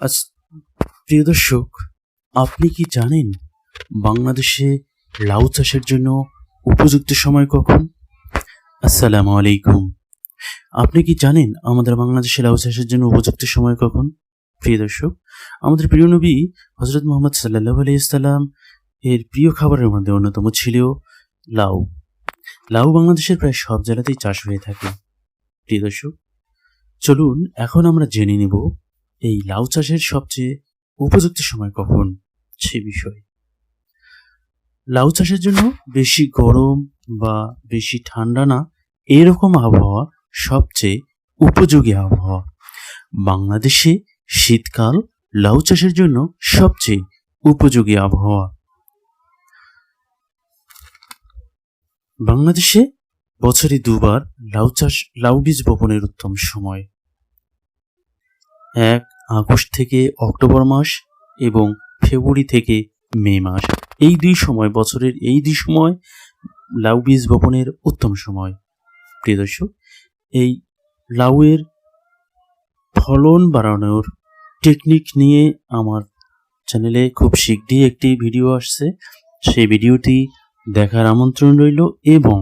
আজ প্রিয় দর্শক, আপনি কি জানেন বাংলাদেশে লাউ চাষের জন্য উপযুক্ত সময় কখন? আসসালামু আলাইকুম। আপনি কি জানেন আমাদের বাংলাদেশে লাউ চাষের জন্য উপযুক্ত সময় কখন? প্রিয় দর্শক, আমাদের প্রিয় নবী হজরত মোহাম্মদ সাল্লাহ আলাইসাল্লাম এর প্রিয় খাবারের মধ্যে অন্যতম ছিল লাউ। লাউ বাংলাদেশের প্রায় সব জেলাতেই চাষ হয়ে থাকে। প্রিয় দর্শক, চলুন এখন আমরা জেনে নেব এই লাউ চাষের সবচেয়ে উপযুক্ত সময় কখন? সে বিষয়ে। লাউ চাষের জন্য বেশি গরম বা বেশি ঠান্ডা না এরকম আবহাওয়া সবচেয়ে উপযোগী আবহাওয়া। বাংলাদেশে শীতকাল লাউ চাষের জন্য সবচেয়ে উপযোগী আবহাওয়া। বাংলাদেশে বছরে দুবার লাউ চাষ, লাউ বীজ বপনের উত্তম সময়। এক আগস্ট থেকে অক্টোবর মাস এবং ফেব্রুয়ারি থেকে মে মাস। এই দুই সময়, বছরের এই দুই সময় লাউ বীজ বপনের উত্তম সময়। প্রিয় দর্শক, এই লাউয়ের ফলন বাড়ানোর টেকনিক নিয়ে আমার চ্যানেলে খুব শীঘ্রই একটি ভিডিও আসছে। সেই ভিডিওটি দেখার আমন্ত্রণ রইল এবং